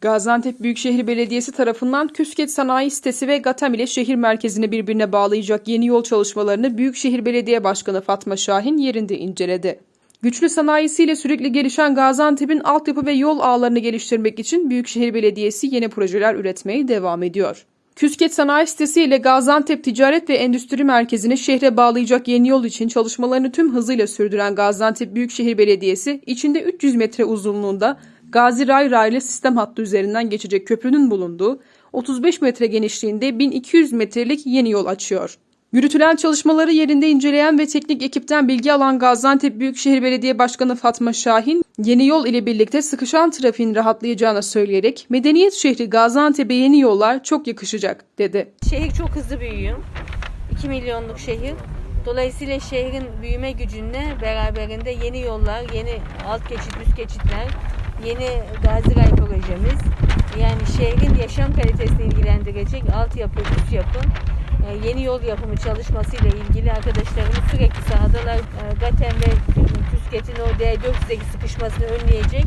Gaziantep Büyükşehir Belediyesi tarafından Küsket Sanayi Sitesi ve Gatem ile şehir merkezini birbirine bağlayacak yeni yol çalışmalarını Büyükşehir Belediye Başkanı Fatma Şahin yerinde inceledi. Güçlü sanayisiyle sürekli gelişen Gaziantep'in altyapı ve yol ağlarını geliştirmek için Büyükşehir Belediyesi yeni projeler üretmeye devam ediyor. Küsket Sanayi Sitesi ile Gaziantep Ticaret ve Endüstri Merkezi'ni şehre bağlayacak yeni yol için çalışmalarını tüm hızıyla sürdüren Gaziantep Büyükşehir Belediyesi, içinde 300 metre uzunluğunda Gazi Ray raylı sistem hattı üzerinden geçecek köprünün bulunduğu 35 metre genişliğinde 1200 metrelik yeni yol açıyor. Yürütülen çalışmaları yerinde inceleyen ve teknik ekipten bilgi alan Gaziantep Büyükşehir Belediye Başkanı Fatma Şahin, yeni yol ile birlikte sıkışan trafiğin rahatlayacağını söyleyerek medeniyet şehri Gaziantep'e yeni yollar çok yakışacak dedi. Şehir çok hızlı büyüyor. 2 milyonluk şehir. Dolayısıyla şehrin büyüme gücünle beraberinde yeni yollar, yeni alt geçit, üst geçitler, yeni Gaziray projemiz. Yani şehrin yaşam kalitesini ilgilendirecek altyapı, üst yapı, e, yeni yol yapımı çalışmasıyla ilgili arkadaşlarımız sürekli sahadalar. E, Gatem ve Küsket'in o D400'deki sıkışmasını önleyecek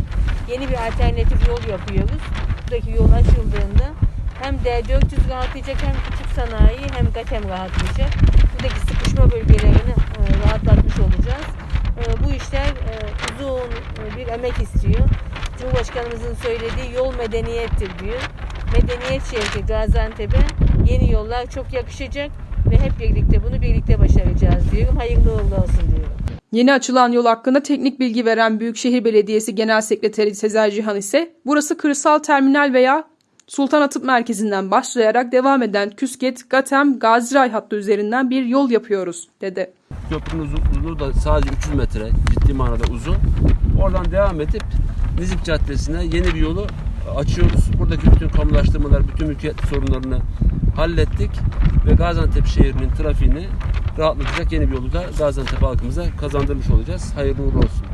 yeni bir alternatif yol yapıyoruz. Buradaki yol açıldığında hem D400 rahatlayacak hem küçük sanayi hem GATEM rahatlayacak. Buradaki sıkışma bölgelerini e, rahatlatmış olacağız. Bu işler uzun bir emek istiyor. Cumhurbaşkanımızın söylediği yol medeniyettir diyor. Medeniyet şehri Gaziantep'e yeni yollar çok yakışacak ve hep birlikte bunu birlikte başaracağız diyorum. Hayırlı uğurlu olsun diyorum. Yeni açılan yol hakkında teknik bilgi veren Büyükşehir Belediyesi Genel Sekreteri Sezer Cihan ise burası kırsal terminal veya Sultan Atıp Merkezi'nden başlayarak devam eden Küsket, Gatem, Gaziray hattı üzerinden bir yol yapıyoruz dedi. Köprünün uzunluğu da sadece 300 metre ciddi manada uzun. Oradan devam edip Nizip Caddesi'ne yeni bir yolu açıyoruz. Buradaki bütün kamulaştırmalar, bütün mülkiyet sorunlarını hallettik ve Gaziantep şehrinin trafiğini rahatlatacak yeni bir yolu da Gaziantep halkımıza kazandırmış olacağız. Hayırlı uğurlu olsun.